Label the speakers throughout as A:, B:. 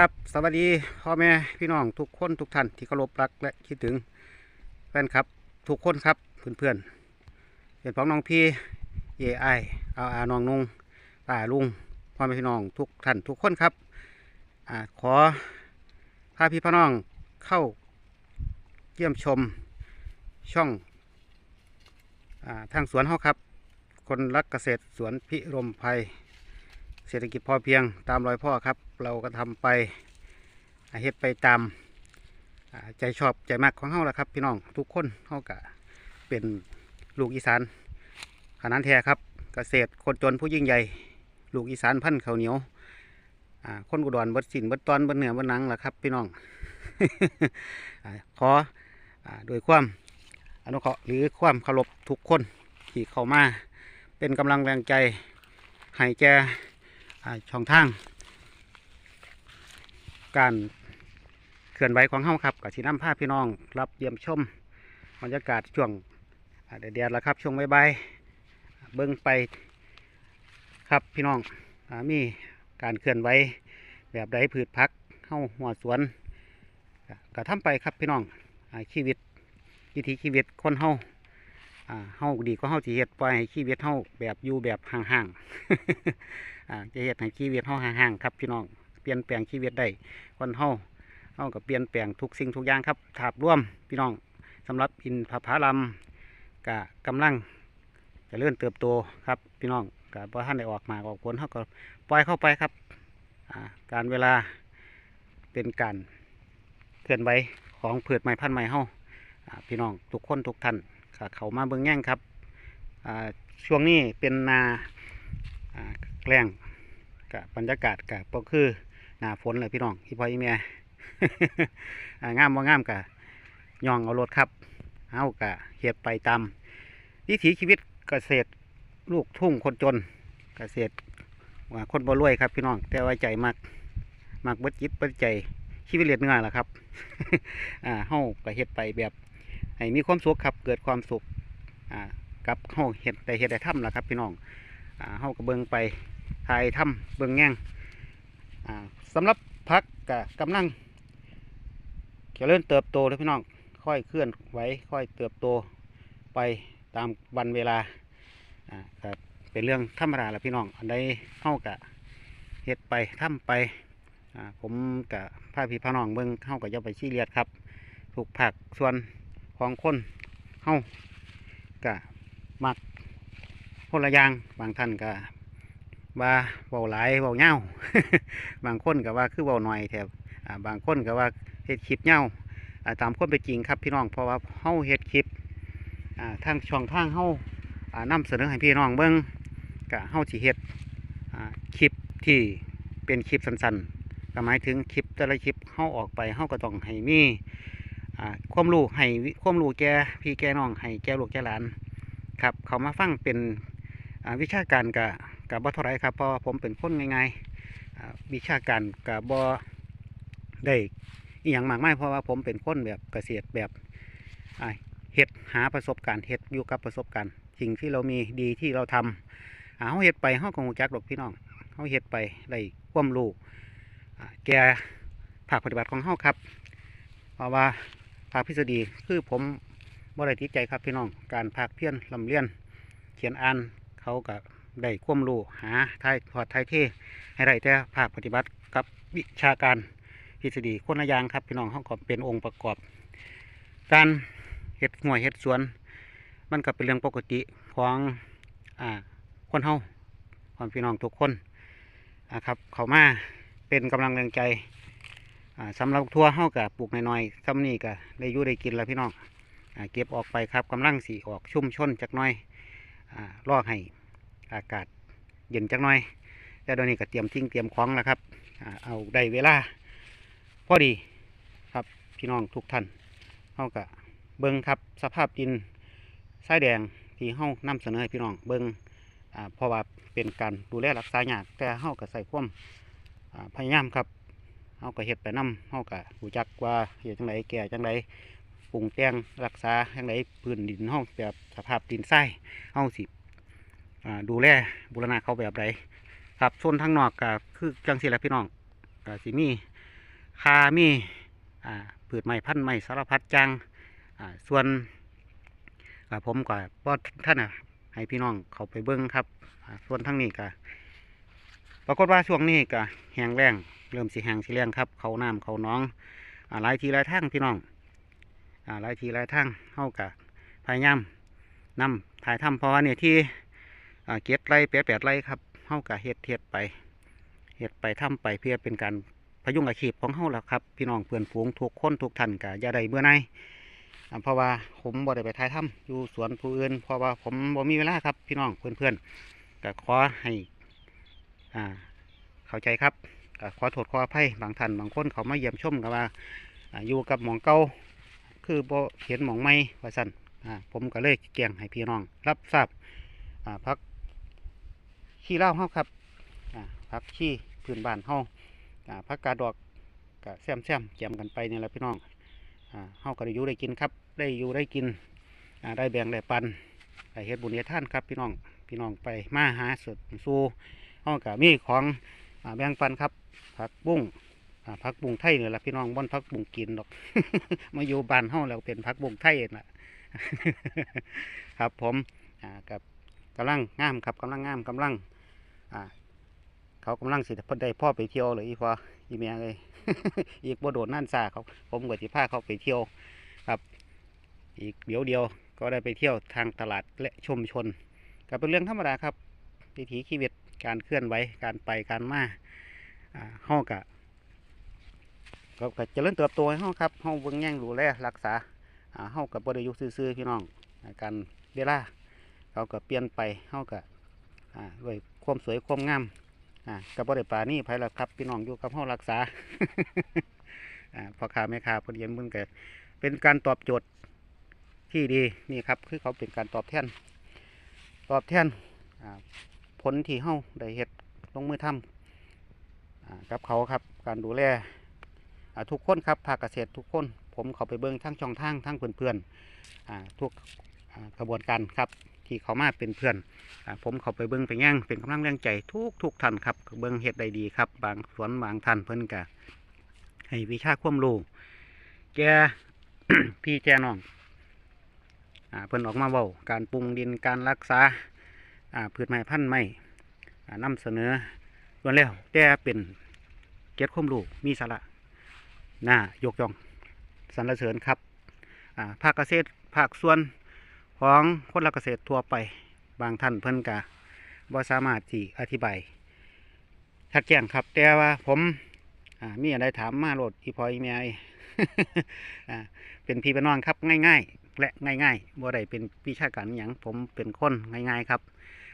A: ครับ สวัสดีพ่อแม่พี่น้องทุกคนทุกท่านที่เคารพรักและคิดถึงแฟนครับ ทุกคนครับเพื่อนๆเป็นพ้องน้องพี่เอไอเอาอาน้องนุงป้าลุงพ่อแม่พี่น้องทุกท่านทุกคนครับอขอพาพี่พี่น้องเข้าเยี่ยมชมช่องอทางสวนเฮาครับ คนรักเกษตรสวนพิรมภัย เศรษฐกิจพอเพียงตามรอยพ่อครับ เราก็ทำไปเฮ็ดไปตามใจชอบใจมากของเฮาแหละครับ พี่น้องทุกคนเฮากะเป็นลูกอีสานขนาดแท้ครับเกษตรคนจนผู้ยิ่งใหญ่ ลูกอีสานพันธุ์ข้าวเหนียวคนอุดรเบดสินบดตอนบดเหนือบดหนังล่ะครับ พี่น้องขออ่าโดยความอนุเคราะห์หรือความเคารพทุกคนที่เข้ามา เป็นกำลังแรงใจให้แก ช่องทาง การเคลื่อนไหวของเฮาครับกับชีน้ำผ้าพี่น้องรับเยี่ยมชมบรรยากาศช่วงอ่าแดดๆแล้วครับ ช่วงใบ่ายๆเบิ้งไปครับพี่น้องอมีการเคลื่อนไหวแบบใดพืชพักเฮาหัวสวนก็ก็ทำไปครับพี่น้องอชีวิตวิถีชีวิตคนเฮาอ่าเฮาดีก็เฮาสิเฮ็ดปล่อยให้ชีวิตเฮาแบบอยู่แบบห่างๆ จะเฮ็ดให้ชีวิตเฮาห่างๆครับพี่น้องเปลี่ยนแปลงชีวิตได้คนเฮาเฮาก็เปลี่ยนแปลงทุกสิ่งทุกอย่างครับถาบร่วมพี่น้องสำหรับอินทผาลัมก็กำลังจะเลื่อนเติบโตครับพี่น้องก็บ่ทันได้ออกมาออกผลเฮาก็ปล่อยเข้าไปครับการเวลาเป็นการเคลื่อนไหวของพืชไม้พันธุ์ไม้เฮาอ่าพี่น้องทุกคนทุกท่านเขามาเบิ่งแย่งครับช่วงนี้เป็นนา แรงกับบรรยากาศกับก็คือหน้าฝนเลยพี่น้องพี่พ่อพี่แม่งามว่างามกะย่องเอารถครับเอากะเฮ็ดไปตามวิถีชีวิตเกษตรลูกทุ่งคนจนเกษตรว่าคนบ่รวยครับพี่น้องแต่ว่าใจมากมากบิดจิตบิดใจชีวิตเรียดเนื้อล่ะครับอ่าเฮาก็เฮ็ดไปแบบให้มีความสุขครับเกิดความสุขอ่ากับเฮาเฮ็ดได้เฮ็ดได้ำละครับพี่น้องอ่าเฮาก็เบิงไป ถ่ายถ้ำเบิ่งแง่งสำหรับพักกะกำลังเจริญเติบโตเลยพี่น้องค่อยเคลื่อนไหวค่อยเติบโตไปตามวันเวลาอ่เป็นเรื่องธรรมดาแหละพี่น้องอันใดเฮากะเฮ็ดไปทำไปผมกะพาพี่พาน้องเบิ่งเฮาก็อย่าไปชี้เลียดครับ ถูกผักส่วนของคนเฮากะมักคนลยางบางท่านก็ ว่าเบาหลายเบาเงาบางคนก็ว่าคือเบาหน่อยแถวอ่บางคนก็ว่าเฮ็ดคลิปเงาตามคนเป็นจริงครับพี่น้องเพราะว่าเฮาเฮ็ดคลิปทางช่องทางเฮาอ่านำเสนอให้พี่น้องเบิ่งก็เฮาสิเฮ็ดคลิปที่เป็นคลิปสั้นๆก็หมายถึงคลิปแต่ละคลิปเฮาออกไปเฮาก็ต้องให้มีความรู้ให้ความรู้แก่พี่แก่น้องให้แก่ลูกแก่หลานครับ เขามาฟังเป็นวิชาการกับ กับบ่เท่าไรครับเพราะผมเป็นคนง่ายๆวิชาการกับบ่ได้อหย่างมากมายเพราะว่าผมเป็นคนแบบเกษตรแบบเฮ็ดหาประสบการณ์เฮ็ดอยู่กับประสบการณ์สิ่งที่เรามีดีที่เราทำอ่าเฮาเฮ็ดไปเฮาก็ฮู้จักดอกพี่น้องเฮาเฮ็ดไปได้ความรู้แกภาคปฏิบัติของเฮาครับเพราะว่าภาคทฤษฎีคือผมบ่ได้ติดใจครับพี่น้องการภาคเพี้ยนลำเลียน เขียนอ่านเขาก็ ได้ควมรู้หาทายถอดทายเทให้ได้แต่ภาคปฏิบัติกับวิชาการทฤษฎีคนละอย่างครับพี่น้องเขาก็เป็นองค์ประกอบ การเฮ็ดหัวยเฮ็ดสวน มันก็เป็นเรื่องปกติของอ่าคนเฮาของพี่น้องทุกคนนะครับเขามาเป็นกำลังแรงใจอ่าสำหรับทั่วเฮากับปลูกน้อยๆซ้ำนี่ก็ได้ยู่ได้กินแล้วพี่น้องอเก็บออกไปครับกำลังสีออกชุ่มชนจักหน้อยอ่ารอให้ อากาศเย็นจักหน้อยแล้วเดี๋ยวนี้ก็เตรียมทิ้งเตรียมของแล้วครับอเอาได้เวลา พอดีครับพี่น้องทุกท่านเฮาก็เบิ้งครับสภาพดินทรายแดงที่เฮานำเสนอให้พี่น้องเบิ้งเพราะว่าเป็นการดูแลรักษายากแต่เฮาก็ใส่ความพยายามครับเฮาก็เฮ็ดไปนํเฮาก็รู้จักว่าเฮ็ดจังไดแก่จังไดปรุงแต่งรักษาอย่างไรพื้นดินห้องแบบสภาพดินทรายห้องสิ ดูแลบูรณะเขาแบบใดครับส่วนทางนอกก็คือจังสิแหละพี่น้องก็สิมีคามีอ่าพืชไม้พันธุ์ไม้สารพัดจังอ่าส่วนผมก็บ่ท่านอะให้พี่น้องเขาไปเบิ้งครับส่วนทั้งนี้ก็ปรากฏว่าช่วงนี้ก็แห้งแลงเริ่มสิแห้งสิแล้งครับ เขาน้ำเขาน้องหลายทีหลายทางพี่น้องหลายทีหลายทางเฮาก็พยายามนำถ่ายทำเพราะว่าเนี่ยที่ เก็ดไรแปดแปดไรครับเฮาก็เฮ็ดเฮ็ดไปเฮ็ดไปทำไปเพื่อเป็นการพยุงอาชีพของเฮาแล้วครับ พี่น้องเพื่อนฝูงทุกคนทุกท่านก็อย่าได้เบื่อในเพราะว่าผมบ่ได้ไปถ่ายทำอยู่สวนผู้อื่นเพราะว่าผมบ่มีเวลาครับพี่น้องเพื่อนๆก็ขอให้อ่าเข้าใจครับก็ขอโทษขออภัยบางท่านบางคนเขามาเยี่ยมชมกับว่าอยู่กับหมองเก่าคือบ่เห็นหมองใหม่ว่าซั่นอ่าผมก็เลยแจ้งให้พี่น้อง รับทราบอ่าพัก ขี้เล้าเฮาครับพักขี้พื้นบ้านเฮาอ่าผักกาดดอกกะแซมแซมๆแจมกันไปนี่แหละพี่น้องอ่าเฮาก็ได้อยู่ได้กินครับ ได้อยู่ได้กินได้แบ่งได้ปันได้เฮ็ดบุญเฮ็ดท่านครับพี่น้องพี่น้องไปมาหาสุดสู่เฮาก็มีของอแบ่งปันครับผักบุ้งอ่าผักบุ้งไทยนี่แหละพี่น้องบ่นผักบุ้งกินดอก มาอยู่บ้านเฮาแล้วเป็นผักบุ้งไทยน่ะครับผมกับกำลังงามครับกำลังงามกำลัง อ่า เขากำลังสิได้พ่อไปเที่ยวเลยอีพออีเมียเลย อีกบ่โดดนั่นซาเขาผมก็สิพาเขาไปเที่ยว ครับ อีกเดี๋ยวเดียวก็ได้ไปเที่ยวทางตลาดและชุมชน ก็เป็นเรื่องธรรมดาครับวิถีชีวิตการเคลื่อนไหวการไปการมาอ่าเฮากะก็ก็เจริญเติบโตให้เฮาครับเฮาเบิ่งแย่งดูแลรักษาอ่าเฮากับบ่ได้อยู่ซื่อๆพี่น้องการเวลาเขาก็เปลี่ยนไปเฮาก็อ่าด้วย ความสวยความงามอ่ากับบ่ได้ปานี่ไผละครับพี่น้องอยู่กับเฮารักษาอ่าพ่อค้าแม่ค้าเพิ่นเห็นเพิ่นก็เป็นการตอบโจทย์ที่ดีนี่ครับ คือเขาเป็นการตอบแทนตอบแทนอ่าผลที่เฮาได้เฮ็ดลงมือทำอ่ากับเขาครับการดูแลอ่าทุกคนครับภาคเกษตรทุกคน ผมเขาไปเบิ่งทั้งช่องทางทั้งเพื่อนๆอ่าทุกกระบวนการครับ ที่เขามาเป็นเพื่อนอผมเขาไปเบิ้งไปย่างเป็นกำลังแรงใจทุกทุกท่านครับเบิ้งเฮ็ดได้ดีครับ บางสวนบางท่านเพิ่นกะให้วิชาความรู้แกพี่แกน้องอเพิ่นออกมาเว้าการปรุงดินการรักษาพืชไม้พันธุ์ไม้อ่านำเสนอล้วนแล้วแต่เป็นเก็ดความรู้มีสาระน่ายกย่องสรรเสริญครับภาคเกษตรภาคส่วน ของคนรักเกษตรทั่วไปบางท่านเพิ่นกะบ่สามารถที่อธิบายชัดแจ้งครับ แต่ว่าผมมีอะไรถามมาโหลดอีพออีเมียเป็นพี่เป็นน้องครับง่าย ๆ และง่ายๆบ่ได้เป็นวิชาการอย่างผมเป็นคนง่ายๆครับ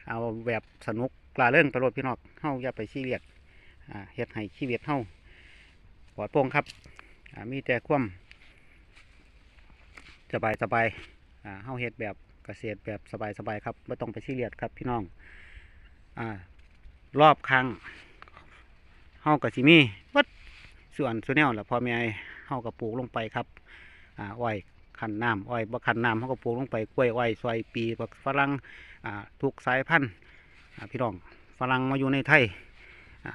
A: เอาแบบสนุกกลาเรื่องตลอดพี่น้องเฮาอย่าไปซีเรียสอ่าเฮ็ดให้ชีวิตเฮาปลอดโปร่งครับมีแต่ความสบายสบาย อ่าเฮาเฮ็ดแบบเกษตรแบบสบายๆครับไม่ต้องไปซีเรียสครับพี่น้องอ่ารอบครั้งเฮากับสิมีวัดส่วนส่วนแนวแหละพอแม่เฮากับปลูกลงไปครับอ่าอ้อยขันน้ำอ้อยบ่ขันน้ำเฮาก็ปลูกลงไปกล้วยอ้อยซอยปีบักฝรั่งอ่าทุกสายพันธุ์พี่น้องฝรั่งมาอยู่ในไทยอ่า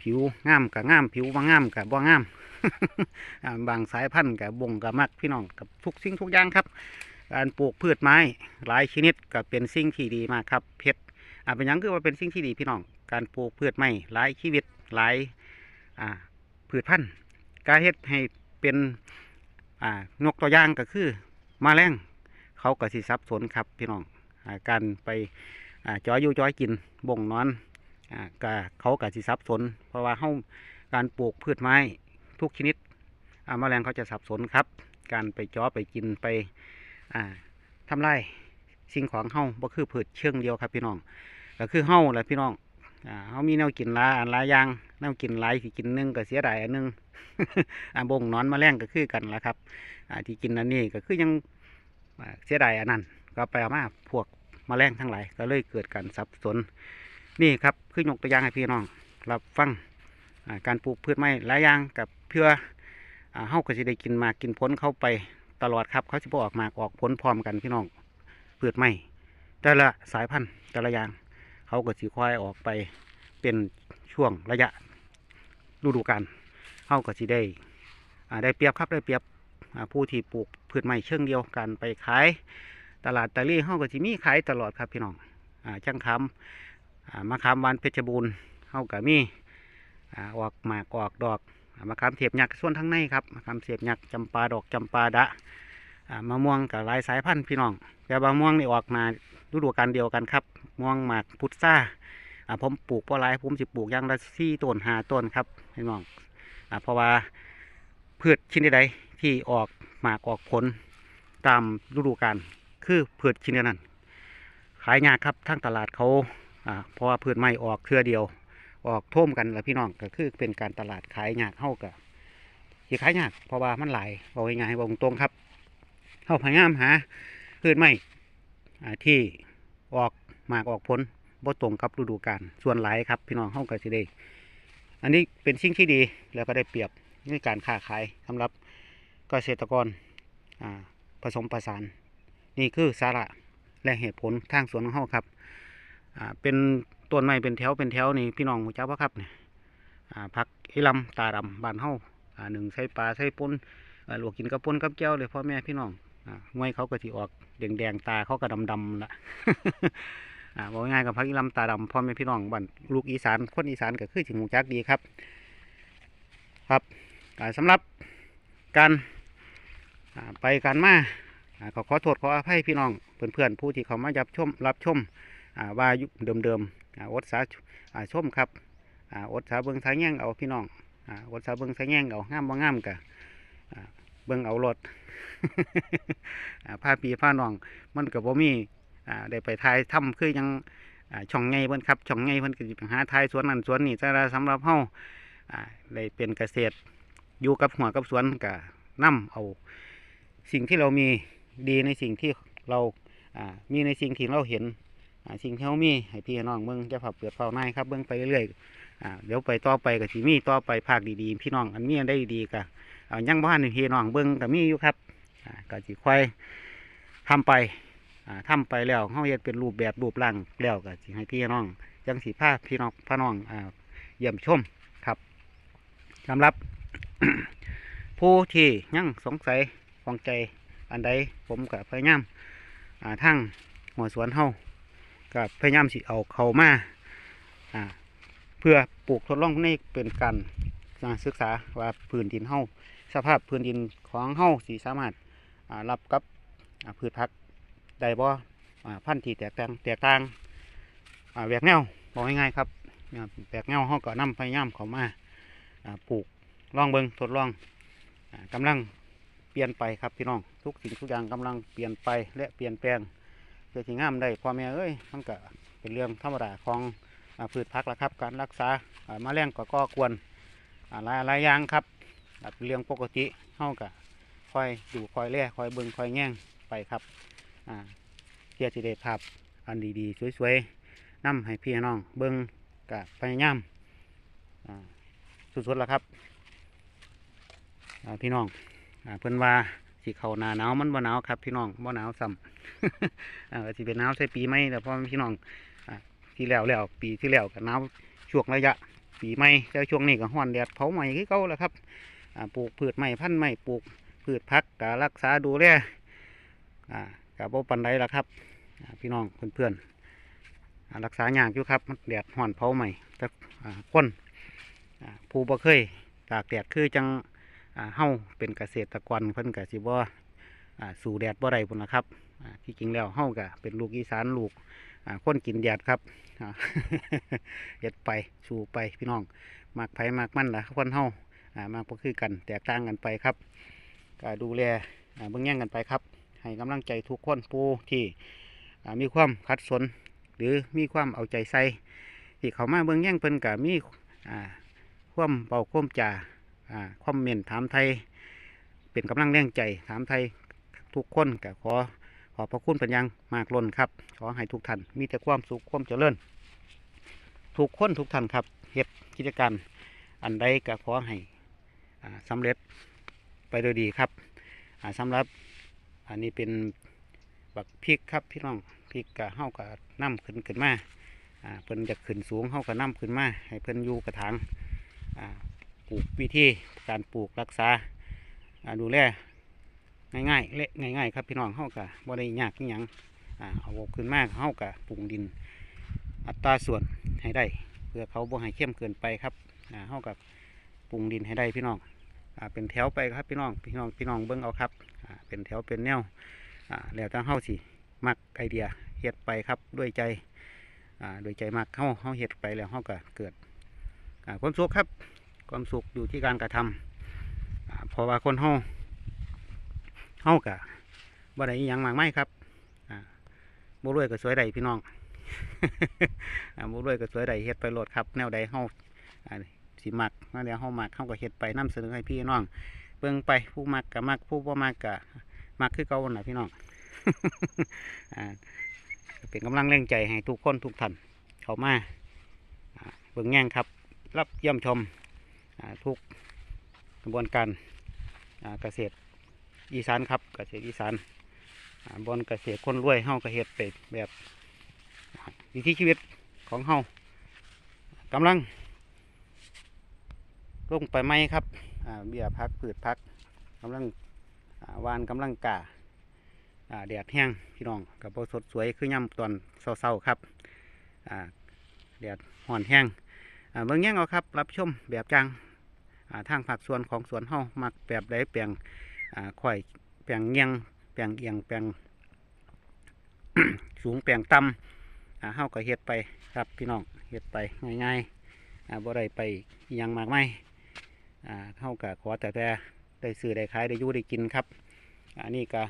A: ผิวงามกับงาม ผิวบ่งามกับบ่งามบางสายพันธุ์กับบ่งกับมักพี่น้องกับทุกสิ่งทุกอย่างครับ การปลูกพืชไม้หลายชนิดก็เป็นสิ่งที่ดีมากครับเพชรอ่าเป็นยังคือว่าเป็นสิ่งที่ดีพี่น้องการปลูกพืชไม้หลายชีวิตหลายอ่าพืชพันธุ์การเฮ็ดให้เป็นอ่านกตัวอย่างก็คือมาแรงเขาก็สิสับสนครับพี่น้องอาการไปอ่าจอยอยู่จอยกินบ่งนอนอ่าก็เขาก็สิสับสน เพราะว่าเฮาการปลูกพืชไม้ทุกชนิดอ่าแมลงเขาจะสับสนครับ การไปจ่อไปกินไป อ่าทำไรสิ่งของเฮาบ่คือพืชเชิงเดียวครับพี่น้องก็คือเฮาแหละพี่น้องอ่าเฮามีแนวกินหลายอันหลายอย่างแนวกินหลายสิกินนึงก็เสียดายอันนึงอ่าบ่งนอนมาแมลงก็คือกันละครับอ่าที่กินอันนี้ก็คือยังเสียดายอันนั้นก็ไปเอามาพวกมาแมลงทั้งหลายก็เลยเกิดการสับสนนี่ครับคือยกตัวอย่างให้พี่น้องรับฟังการปลูกพืชไม้หลายอย่างกับเพื่อเฮาก็สิได้กินมากกินผลเข้าไป ตลอดครับ เขาจะบออกมากออกผลพร้อมกันพี่น้องเปิดไม่แต่ละสายพันธุ์แต่ละอย่างเขาก็สีควายออกไปเป็นช่วงระยะฤดูกาลเฮาก็สิได้ได้เปรียบครับได้เปรียบผู้ที่ปลูกพืชไม้เชิงเดียวกันไปขาย ตลาดตะลี่เฮาก็สิมีขายตลอดครับพี่น้องอ่างคำมะขามหวานเพชรบูรณ์เฮาก็มีอ่ออกหมากออกดอก มะขามเทียบยักษ์ส่วนทั้งในครับมะขามเทียบยักษ์จำปาดอกจำปาดะมะม่วงกับลายสายพันธุ์พี่น้องแต่บางม่วงนี่ออกมาฤดูกาลเดียวกันครับม่วงหมากพุทราอ่าผมปลูกเพราะไรผมสิปลูกย่างละสี่ต้นหาต้นครับพี่น้องเพราะว่าพืชชนิดใดที่ออกหมากออกผลตามฤดูกาลคือพืชชนิดนั้น ขายยากครับทั้งตลาดเขาอ่าเพราะว่าพืชไม่ออกเครือเดียว ออกท่วมกันแล้วพี่น้องก็คือเป็นการตลาดขายยากเข้ากับที่ขายยากเพราะว่ามันหลายบอกง่ายๆบอกตรงครับเข้าพยายามหาพืชไม่ที่ออกหมากออกผลบ่ตรงกับฤดูกาลส่วนหลายครับ พี่น้องเข้ากับสิได้อันนี้เป็นสิ่งที่ดีแล้วก็ได้เปรียบในการค้าขายสำหรับเกษตรกรผสมผสาน นี่คือสาระและเหตุผลทางสวนของเฮาครับเป็น ต้นไม้เป็นแถวเป็นแถวนี่พี่น้องหูจักว่าครับเนี่ยอ่าผักอีลำตาดำบานเฮาอ่าหนึ่งใส่ปลาใส่ปนอ่าลวกกินกับปนกับแก้วเลยพ่อแม่พี่น้องอ่าหน่วยเขาก็สิออกแดงแดงตาเขาก็ดำดำละบอกง่ายกับผักอีลำตาดำพ่อแม่พี่น้องบ้านลูกอีสานคนอีสานก็คือถึงหูจักดีครับ ครับอ่าสำหรับการไปการมาขอขอโทษขออภัยพี่น้องเพื่อนๆผู้ที่เขามารับชมรับชมว่ายู่เดิมๆ อดสาชมครับอดสาเบิ้งสาแง่งเอาพี่น้องอดสาเบิ้งสาแง่งเอางามบ่งามกะเบิ้งเอารถผ้าปีผ้าน้องมันกับบ่มีได้ไปทายถ้ำคือยังช่องไงเพิ่นครับช่องไงเพิ่นก็สิไปหาทายสวนนั่นสวนนี่แต่ละสำหรับเฮาได้เป็นเกษตรอยู่กับหัวกับสวนก็นํเอา สิ่งที่เรามีดีในสิ่งที่เรามีในสิ่งที่เราเห็น สิ่งที่เรามีให้พี่น้องเบิ่งจะผับเปลือกเผาในครับเบิ่งไปเรื่อยๆเดี๋ยวไปต่อไปกับสีมีต่อไปภาคดีๆ พี่น้องอันมีอันได้ดีกะเอายังบ้านพี่น้องเบิ่งกับมีอยู่ครับอ่าก็สิค่อยทำไปอ่าทำไปแล้วเฮาเฮ็ดเป็นรูปแบบรูปร่างแล้วก็สิให้พี่น้องจังสีภาพี่น้องพี่น้องอ่าเยี่ยมชมครับสำหรับผู้ที่ยังสงสัยฟองใจอันใดผมกับพยายามทั้งหัวสวนเฮา กับพยายามสิเอาเขามาเพื่อปลูกทดลองในเป็นการศึกษาว่าพื้นดินเฮาสภาพพื้นดินของเฮาสิสามารถรับกับพืชผักได้บ่พันธุ์ที่แตกต่างแตกต่างแหวกแนวบอกง่ายๆครับแหวกแนวเฮาก็นำพยายามเขามาปลูกลองเบิงทดลองอ่ากำลังเปลี่ยนไปครับพี่น้องทุกสิ่งทุกอย่างกำลังเปลี่ยนไปและเปลี่ยนแปลง พื่อที่งามได้พ่อแม่เอ้ยมันก็เป็นเรื่องธรรมดาของอพืชพักละครับ การรักษาอ่าแมลงก็ก่อกวนอ่าหลายหลายอย่างครับเป็นเรื่องปกติเฮาก็คอยดูคอยแล่คอยเบิ่งคอยแง่งไปครับเพื่อที่ได้ภาพอันดีๆสวยๆนำให้พี่น้องเบิ่งกับพยายามอ่าสุดๆแล้วครับพี่น้องอเพิ่อนว่า สิเขาหนาหนาวมันบ่หนาวครับพี่น้องบ่หนาวซ้ำอ่าสิเป็นหนาวใส่ปีใหม่แต่พ่อพี่น้องอ่าที่แล้วแล้วปีที่แล้วก็หนาวช่วงระยะ ปีใหม่แต่ช่วงนี้ก็ฮ้อนแดดเผาใหม่คือเก่าแล้วครับอ่าปลูกพืชใหม่พันธุ์ใหม่ปลูกพืชพักก็รักษาดูแลอ่าก็บ่ปานใดล่ะครับพี่น้องเพื่อนๆอ่ารักษาอย่ากอยู่ครับแดดฮ้อนเผาใหม่แต่คนผู้บ่เคยตากแดดคือจัง เฮ้าเป็นเกษตรกรเพิ่นก็สิบ่อ่าสู่แดดบ่ได้พุ่นนะครับที่จริงแล้วเฮ้าก็เป็นลูกอีสานลูกคนกินแดดครับเฮ็ดไปสู่ไปพี่น้องมักไผมากมันละคนเฮาอ่ามากบ่คือกันแตกต่างกันไปครับก็ดูแลเบิ่งแย่งกันไปครับ ให้กำลังใจทุกคนผู้ที่มีความขัดสน หรือมีความเอาใจใส่ที่เขามาเบิ่งแย่งเพิ่นก็มีความเบาความจ่า อ่าคอมเมนต์ถามไทย เป็นกำลังแรงใจถามไทยทุกคนก็ขอขอพระคุณเป็นยังมากล้นครับ ขอให้ทุกท่านมีแต่ความสุขความเจริญทุกคนทุกท่านครับเฮ็ดกิจการอันใดก็ขอให้อ่าสำเร็จไปโดยดีครับอ่าสำหรับอันนี้เป็นบักพริกครับพี่น้องพริกกะเฮากะน้ำขึ้นขึ้นมาอ่าเพิ่นจะขึ้นสูงเฮากะน้ำขึ้นมาให้เพิ่นอยู่กระถางอ่า ปลูกวิธีการปลูกรักษาดูแลง่ายๆเละง่ายๆครับพี่น้องเฮากะบ่ได้ยากอิหยังอ่าเอาขึ้นมากเฮากะปรุงดิน อัตราส่วนให้ได้ เพื่อเขาบ่ให้เข้มเกินไปครับอ่าเฮากับปรุงดินให้ได้พี่น้องอเป็นแถวไปครับพี่น้องพี่น้องพี่น้องเบิ่งเอาครับเป็นแถวเป็นแนวอ่าแล้วทางเฮาสิมักไอเดียเฮ็ดไปครับด้วยใจด้วยใจมักเฮาเฮาเฮ็ดไปแล้วเฮาก็เกิดความสุขครับ ความสุขอยู่ที่การกระทำอ่าเพราะว่าคนเฮาเฮากะบ่ได้อิหยังมากมายครับบ่รวยก็สวยได้พี่น้องบ่รวยก็สวยได้เฮ็ดไปโหลดครับ แนวใดเฮาอ่าสิมักแนวใดเฮามักเฮาก็เฮ็ดไปนํเสนอให้พี่น้องเบิ่งไปผู้มักก็มักผู้บ่มักก็มักคือเก่านั่นล่ะพี่น้องเป็นกำลังแรงใจให้ทุกคนทุกท่านเข้ามาเบิ่งแย่งครับ รับเยี่ยมชม ทุกกระบวนการเกษตรอีสานครับเกษตรอีสานบนเกษตรคนรวยเฮาก็เฮ็ดไปแบบวิถีชีวิตของเฮากำลังลงไปไหมครับเบี้ยพักพืชพักกำลังวานกำลังกาแดดแห้งพี่น้องกับสดสวยคือย่ำตอนเศร้าๆครับแดดห่อนแห้งเบิ่งแย่งเอาครับ รับชมแบบจัง ทางผักสวนของสวนเฮามักแบบใดแปลงข่อยแปลงเงียงแปลงเอียงแปลงสูงแปลงต่ำอ่าเฮาก็เฮ็ดไปครับพี่น้องเฮ็ดไปง่ายๆบ่ได้ไปยังมากมายอ่าเฮาก็ขอแต่แต่ได้ซื้อได้ขายได้อยู่ได้กินครับอันนี้ก็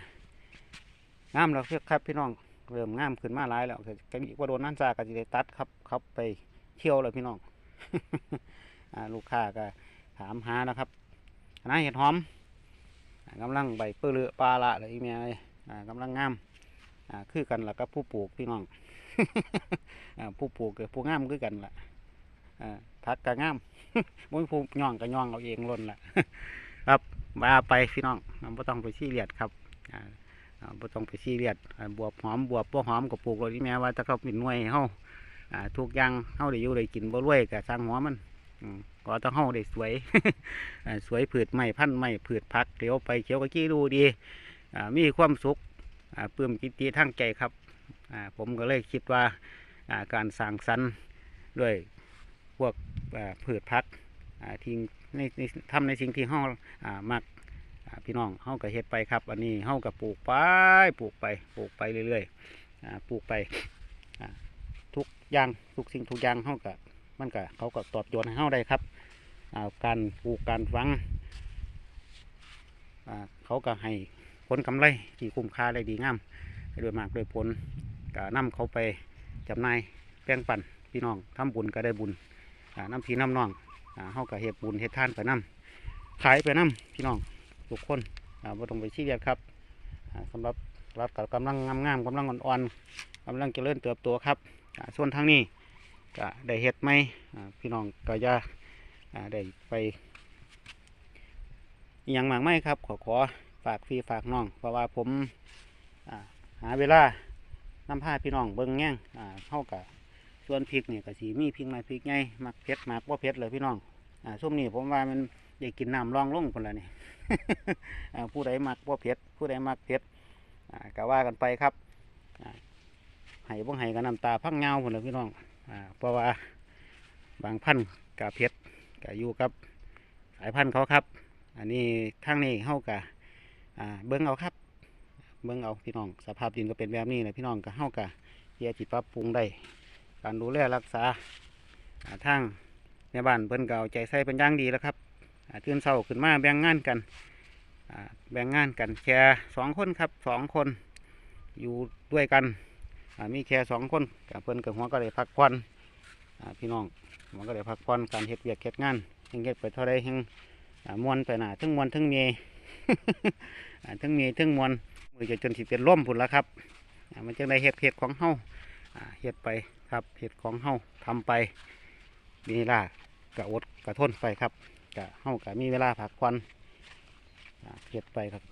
A: งามแล้วครับพี่น้องเริ่มงามขึ้นมาหลายแล้วก็อีกว่าโดนนั่นซาก็สิได้ตัดครับครับไปเที่ยวเลยพี่น้องอลูกค้าก็ ถามหานะครับคณะเห็ดหอมอ่ากำลังใบเปื้อเลือปลาละเลยอีเมียเลยอ่ากำลังงามคือกันล่ะกับผู้ปลูกพี่น้องผู้ปลูกกับผู้งามคือกันล่ะพักกะงามมุ้ยผู้ย่องกะย่องเอาเองล้นล่ะ ครับมาไปพี่น้องไม่ต้องไปชี้เลียดครับอ่าอ่าไม่ต้องไปชี้เลียดบวบหอมบวบบ่หอมกับปลูกเลยที่แม้ว่าจะเขาเป็นหน่วยให้เฮาทุกอย่างเฮาได้อยู่ได้กินบ่รวยก็สร้างหัวมันอื ก็ต้องเฮาได้สวยสวยผืดไม้พันธุ์ไม้ผืดพักเดี๋ยวไปเขียวกะกี้ดูดีมีความสุขอ่าปลื้มกิติทั้งใจครับผมก็เลยคิดว่าการสร้างสรรค์ด้วยพวกผืดพักทิ้งในในทำในสิ่งที่เฮาอ่ามักพี่น้องเฮาก็เฮ็ดไปครับ อันนี้เฮาก็ปลูกไปปลูกไปปลูกไปเรื่อยๆปลูกไปทุกอย่างทุกสิ่งทุกอย่างเขาก็ มันก็เขาก็ตอบโจทย์ให้เขาได้ครับาการปลูกการฟังเขาก็ให้ผลกำไรที่คุ้มค่าได้ดีงามโดยมากโดยผลก็นำเขาไปจำหน่ายแบ่งปั่นพี่น้องทำบุญก็ได้บุญน้ำพีน้ำน้องเขาก็เฮ็ดบุญเฮ็ดทานไปน้ำขายไปน้ำพี่น้องทุกคนอ่าบ่ต้องไปชี้เรียดครับอ่าสำหรับรัฐก็กำลังงามๆกำลังอ่อนๆกำลังเจริญเติบโตครับส่วนทางนี้ ก็ได้เฮ็ดไหมอ่าพี่น้องก็อย่าได้ไปอหย่างมากไม่ครับขอขอฝากพี่ฝากน้อง เพราะว่าผมหาเวลานำพาพี่น้องเบิ่งแง่งเข้ากับส่วนพริกเนี่ยก็สีมีพริกน้พริกใหมักเผ็ดมักว่าเผ็ดเลยพี่น้องอ่าช่วงนี้ผมว่ามันได้กินน้ำรองลงคนละนี่ผู้ใดมักว่าเผ็ดผู้ใดมักเผ็ดก็ว่ากันไปครับให้บ่ให้กันน้ำตาพังเงาหมดเลยพี่น้อง เพราะว่าบางพันธุ์กะเพชรกะอยู่กับสายพันธุ์เขาครับ อันนี้ทางนี้เฮากะอ่าเบิ้งเอาครับ เบิ้งเอาพี่น้องสภาพดินก็เป็นแบบนี้เลยพี่น้องกะเฮากะเยียจิตปรับปรุงได้การดูแลรักษาทางในบ้านเพิ่นก็เอาใจใส่เป็นย่างดีแล้วครับอ่าตื่นเช้าขึ้นมาแบ่งงานกันแบ่งงานกันแค่สองคนครับสองคนอยู่ด้วยกัน มีแค่สองคนกับเพิ่อนกับหัวก็ได้พักผ่อนพี่น้องหัวก็ได้พักผ่อนการเฮ็ดเวียกเฮ็ดงานเฮ็ดเฮ็ดไปเท่าไรเฮงมวนไปหนาทั้งมวนทั้งเมยอ่าทั้งเมียทั้งมวนมือจะจนสิเป็นล่มพุ่นละครับอ่ามันจึงได้เฮ็ดเฮ็ดของเฮาอ่าเฮ็ดไปครับเฮ็ดของเฮาทำไปมีเวลากะอดกะทนไปครับกะเฮากะมีเวลาพักผ่อนเฮ็ดไปครับ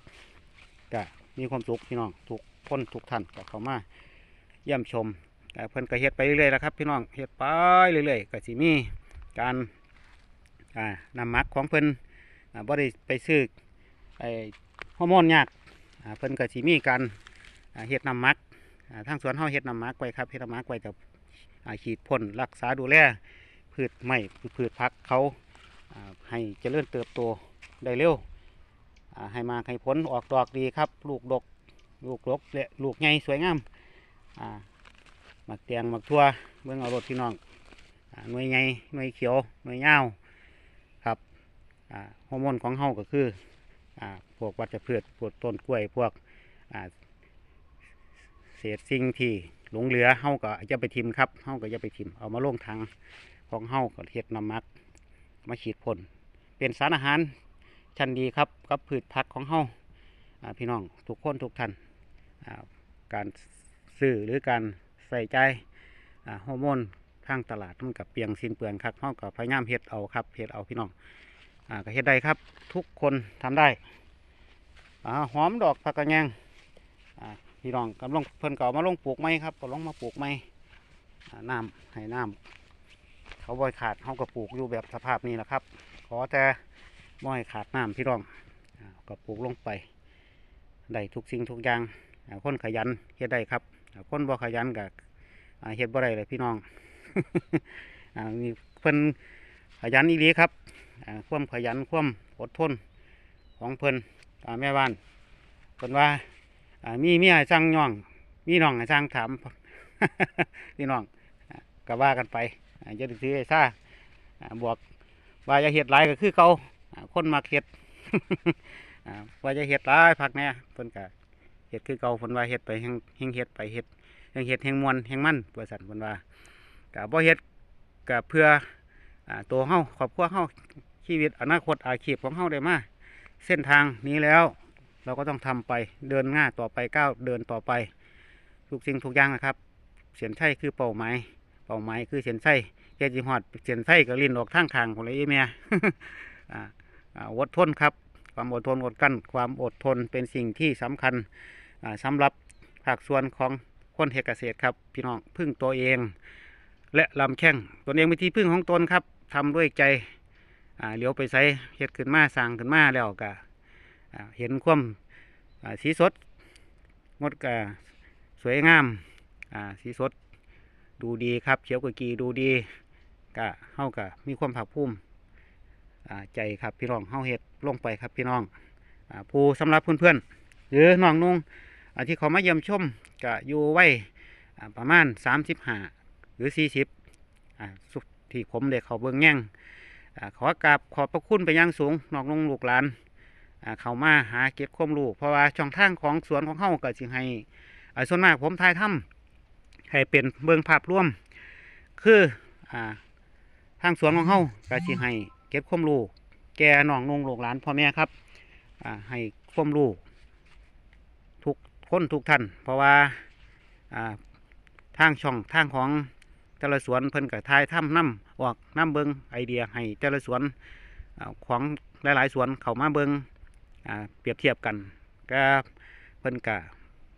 A: กะมีความสุขพี่น้องทุกคนทุกท่านก็เข้ามา เยี่ยมชมเพิ่นก็เฮ็ดไปเรื่อยๆแล้วครับพี่น้องเฮ็ดไปเรื่อยๆก็สิมีการนำมักของเพิ่นอ่าบ่ได้ไปซื้อไอ้ฮอร์โมนยากเพิ่นก็สิมีการเฮ็ดนำมักทางสวนเฮาเฮ็ดนำมักไว้ครับเฮ็ดนำมักไว้กับอ่าฉีดพ่นรักษาดูแลพืชไม้พืชผักเขาให้เจริญเติบโตได้เร็วให้มาให้ผลออกดอกดีครับ ลูกดกลูกดกและลูกใหญ่สวยงาม อ่าหมักแตงหมักทั่วเบิ่งเอารถพี่น้องหน่วยใหญ่หน่วยเขียวหน่วยยาครับฮอร์โมนของเฮาก็คือพวกวัชพืชพวกต้นกล้วยพวกเศษสิ่งที่หลงเหลือเฮาก็จะไปทิมครับเฮาก็จะไปทิมเอามาลงถังของเฮาก็เฮ็ดน้ำมักมาฉีดพ่นเป็นสารอาหารชั้นดีครับกับพืชผักของเฮาพี่น้องทุกคนทุกท่านการ ซื้อหรือการใส่ใจฮอร์โมนทางตลาดมันกับเปียงสินเปลืองครับเฮาก็พยายามเฮ็ดเอาครับเฮ็ดเอาพี่น้องอ่าก็เฮ็ดได้ครับ ทุกคนทำได้อ่าหอมดอกผักกระแยงอ่าพี่น้องกำลังเพิ่นเก่ามาลงปลูกไม้ครับก็ลงมาปลูกไม้น้ำให้น้ำเขาบ่อยขาดเขาก็ปลูกอยู่แบบสภาพนี้แหละครับ ขอแต่บ่อยขาดน้ำพี่น้องอก็ปลูกลงไปได้ทุกสิ่งทุกอย่างคนขยันเฮ็ดได้ครับ คนบ่ขยันก็อ่าเฮ็ดบ่ได้เลยพี่น้องมีเพิ่นขยันอีหลีครับอ่าความขยันความอดทนของเพิ่นอ่าแม่บ้านเพิ่นว่ามีเมียสั่งย่อง มีน้องให้สั่งถามพี่น้องก็ว่ากันไปจะถือไอ้ซ่าอ่าบวกว่าจะเห็ดหลายก็คือเขาคนมักเห็ดอ่าว่าจะเห็ดหลายพักเนี่ยเพิ่นก็ เห็ดคือเก่าเพิ่นว่าเห็ดไปแห่งแห่งเห็ดไปเห็ดแห่งเห็ดแห่งมวลแห่งมันตัวสันเพิ่นว่าก็บ่เห็ดก็เพื่อตัวเฮาครอบครัวเฮาชีวิตอนาคตอาชีพของเฮาได้มาเส้นทางนี้แล้วเราก็ต้องทำไปเดินหน้าต่อไปก้าวเดินต่อไปทุกสิ่งทุกอย่างนะครับ เสียนใช่คือเป้าหมายเป้าหมายคือเส้นไส้แกจิฮอดเส้นไส้ก็ลิ้นออกทางคางของเลยเมียอดทนครับ ความอดทนอดกลั้นความอดทนเป็นสิ่งที่สำคัญ สำหรับภาคส่วนของคนเฮดเกษตรครับพี่น้องพึ่งตัวเอง และลำแข้งตนเองเป็นที่พึ่งของตนครับทำด้วยใจเหลียวไปใส่เฮ็ดขึ้นมาสร้างขึ้นมาแล้วก็เห็นความอ่าสีสดงดกาสวยงามสีสดดูดีครับเขียวกว่ากีดูดีก็เฮาก็มีความภาคภูมิอ่าใจครับพี่น้องเฮาเฮ็ดลงไปครับพี่น้องอผู้สำหรับเพื่อนๆหรือน้องนุ่งอ่า ที่เขามาเยี่ยมชมก็อยู่ไว้ประมาณ 35 หรือ 40อ่สุดที่ผมได้เขาเบิ่งแย่งอขอกราบขอบพระคุณไปยังสูงนองนุ่งลูกหลานเขามาหาเก็บความรู้เพราะว่าช่องทางของสวนของเฮาก็สิให้ส่วนมากผมทายถ้ำให้เป็นเบื้องภาพรวม คืออทางสวนของเฮาก็สิให้เก็บความรู้แก่น้องนงลูกหลานพ่อแม่ครับให้ความรู้ทุก คนทุกท่าน เพราะว่าทางช่องทางของแต่ละสวนเพิ่นกับทายถ้ำน้ำออกน้ำเบิงไอเดียให้แต่ละสวนอของหลายๆสวนเข้ามาเบิงเปรียบเทียบกันก็เพิ่นกะ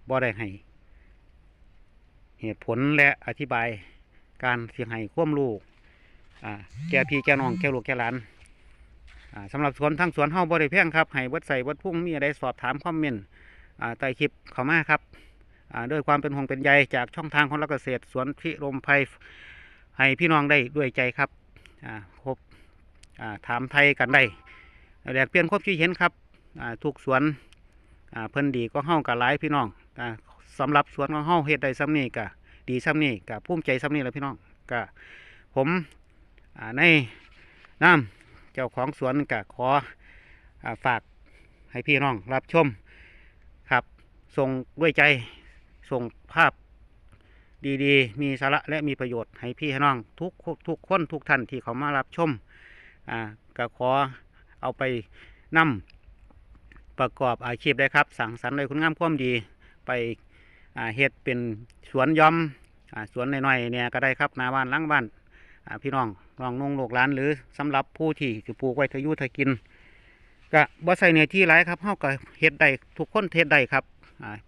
A: บ่ได้ให้เหตุผลและอธิบายการเสียงให้ควมรู้อ่าแก่พี่แก่น้องแก่ลูกแก่หลานสำหรับสวนทั้งสวนเฮาบริเพียงครับให้เบิดใส่เบิดพุ่งมีอะไรสอบถามคอมเมนต์ ใต้คลิปเขามาครับอ่าด้วยความเป็นห่วงเป็นใยจากช่องทางของรักเกษตรสวนพิรมไพรให้พี่น้องได้ด้วยใจครับอ่าครบอ่าถามไทยกันได้แลกเปลี่ยนความคิดเห็นครับอ่าทุกสวนอ่าเพิ่นดีก็เฮากับหลายพี่น้องอ่าสำหรับสวนของเฮาเฮ็ดได้ซ้ำนี่กะดีซ้ำนี่กะภูมิใจซ้ำนี่แหละพี่น้องกะผมอ่าในน้ำเจ้าของสวนกะขออฝากให้พี่น้องรับชม ส่งด้วยใจ ส่งภาพดีๆ มีสาระและมีประโยชน์ให้พี่น้อง ทุกทุกคนทุกท่านที่เขามารับชมอ่าก็ขอเอาไปนำประกอบอาชีพได้ครับ สั่งสรรค์โดยคุณงามความดีไปอ่าเฮ็ดเป็นสวนย้อมอสวนน้อยๆเนี่ยก็ได้ครับนาบ้านหลังบ้านาพี่น้องน้องนุ่งลูกหลานหรือสำหรับผู้ที่จะปลูกไว้ทะยุทะกินก็บ่ใส่เนื้อที่หลายครับเฮาก็เฮ็ดได้ทุกคนเฮ็ดได้ครับ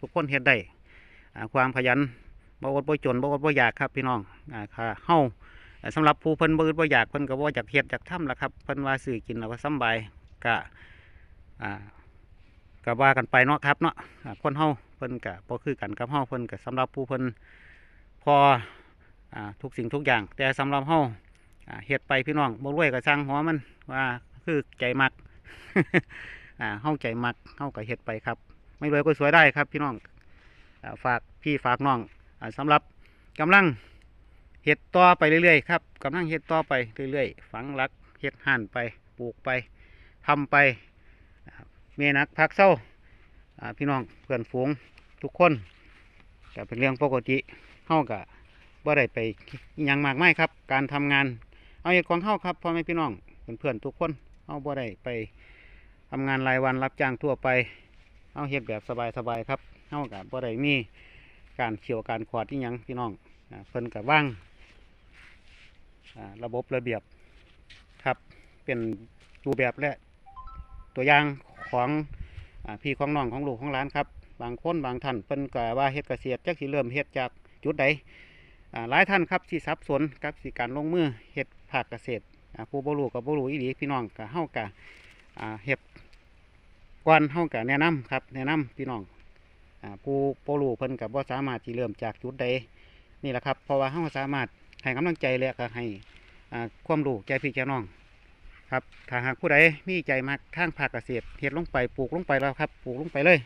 A: ทุกคนเฮ็ดได้ความขยันบ่อดบ่จนบ่อดบ่อยากครับพี่น้องค่ะเฮาสำหรับผู้เพิ่นบ่อึดบ่อยากเพิ่นก็บ่อยากเฮ็ดอยากทำล่ะครับเพิ่นว่าซื้อกินแล้วก็สบายก็อ่าก็ว่ากันไปเนาะครับเนาะคนเฮาเพิ่นก็บ่คือกันกับเฮาเพิ่นก็สำหรับผู้เพิ่นพอทุกสิ่งทุกอย่าง แต่สำหรับเฮาเฮ็ดไปพี่น้องบ่รวยก็ช่างหัวมันว่าคือใจมักเฮาใจมักเฮาก็เฮ็ดไปครับ ไม่รวยก็สวยได้ครับพี่น้องฝากพี่ฝากน้องอาสำหรับกำลังเฮ็ดต่อไปเรื่อยๆครับกำลังเฮ็ดต่อไปเรื่อยๆ ฝังหลักเฮ็ดห่านไปปลูกไปทำไปอ่าเมนักพักเศร้าพี่น้องเพื่อนฝูงทุกคนก็เป็นเรื่องปกติเฮาก็บ่ได้ไปยังมากไม่ครับ การทำงาน เอาเหตุของเฮาครับพ่อแม่พี่น้องเพื่อนๆทุกคนเฮาบ่ได้ไปทำงานรายวันรับจ้างทั่วไป เอาเฮ็ดแบบสบายๆครับเฮากับบ่ได้มีการเขียวการขวาดที่ยังพี่น้องเพิ่นกับว่างระบบระเบียบครับเป็นรูปแบบและตัวอย่างของอพี่ของน้องของลูกของหลานครับ บางคนบางท่านเพิ่นก็ว่าเฮ็ดเกษตรจักสิเริ่มเฮ็ดจากจุดใดหลายท่านครับที่สับสนกับสิการลงมือเฮ็ดภาคเกษตรผู้บ่รู้กับบ่รู้อีหลีพี่น้องก็เฮาก็อ่าเฮ็ด ก่อนเฮาก็แนะนำครับ แนะนำพี่น้องผู้ผู้รู้เพิ่นก็บ่สามารถที่เริ่มจากจุดใดนี่แหละครับเพราะว่าเฮาสามารถให้กำลังใจและก็ให้ความรู้แก่พี่แก่น้องครับถ้าหากผู้ใดมีใจมักทางภาคเกษตรเฮ็ดลงไปปลูกลงไปแล้วครับ ปลูกลงไปเลย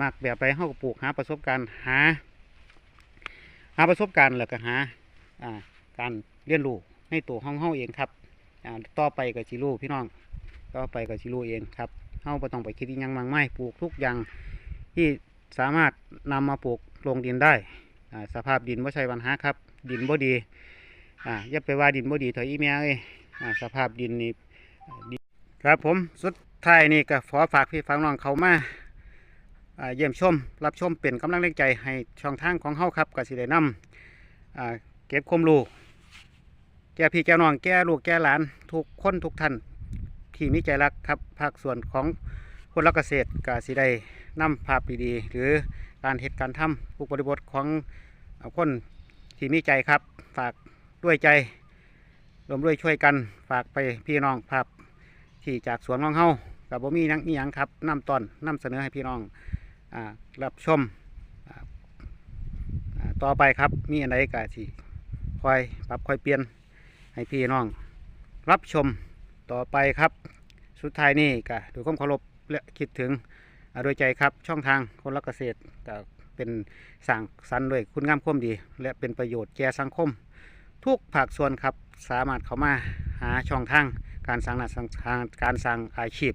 A: มากแบบไปเฮาก็ปลูกหาประสบการณ์หา หาประสบการณ์แล้วก็หาการเรียนรู้ในตัวของเฮาเองครับต่อไปก็สิรู้พี่น้องต่อไปก็สิรู้เองครับ เฮาบ่ต้องไปคิดอิหยังมากมายปลูกทุกอย่างที่สามารถนำมาปลูกลงดินได้สภาพดินบ่ใช่ปัญหาครับ ดินบ่ดีอ่าอย่าไปว่าดินบ่ดีถอะอีแม่เอ้ยอ่าสภาพดินนี่ครับผมสุดท้ายนี่ก็ขอฝากพี่ฝากน้องเขามาเยี่ยมชม รับชมเป็นกำลังแรงใจให้ช่องทางของเฮาครับก็สิได้นำอ่าเก็บความรู้แก่พี่แก่น้องแก่ลูกแก่หลาน ทุกคนทุกท่าน ที่มีใจรักครับภาคส่วนของคนรักเกษตรกาสิได้นำภาพดีๆ หรือการเหตุการณ์ทำผู้บริบทของเอ่อคนที่มีใจครับ ฝากด้วยใจรวมด้วยช่วยกันฝากไปพี่น้องภาพที่จากสวนของเฮากับบ่มีหยังมีหยังครับนำตอนนำเสนอให้พี่น้องอรับชมต่อไปครับมีอะไรก็สิคอยปรับคอยเปลี่ยนให้พี่น้อง รับชม ต่อไปครับ สุดท้ายนี่ก็ด้วยความเคารพและคิดถึงโดวยใจครับช่องทางคนรักเกษตรก็เป็นสั่งสรรด้วยคุณงามความดี และเป็นประโยชน์แก่สังคม ทุกภาคส่วนครับสามารถเข้ามาหาช่องทางการสร้างอาชีพการสร้างอาชีพ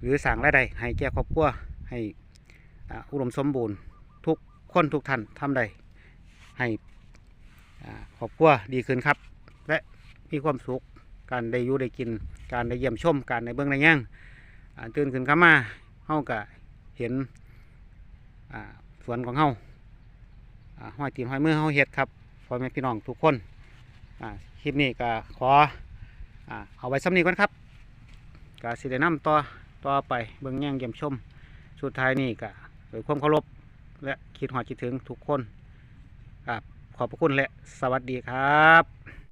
A: หรือสร้างรายได้ให้แก่ครอบครัวให้อุดมสมบูรณ์ ทุกคนทุกท่านทำได้ให้ครอบครัวดีขึ้นครับ และมีความสุข การได้อยู่ได้กิน การได้เยี่ยมชม การได้เบิ่งได้แย่งอ่าตื่นขึ้นขึ้นมาเฮาก็เห็นสวนของเฮาอ่าห้อยตีนห้อยมือเฮาเฮ็ดครับพ่อแม่พี่น้องทุกคนคลิปนี้ก็ขออเอาไว้สำนีก่อนครับก็สิได้นำต่อต่อไปเบิ่งแย่งเยี่ยมชม สุดท้ายนี่ก็ด้วยความเคารพและคิดหอดคิดถึงทุกคนครับขอบพระคุณและสวัสดีครับ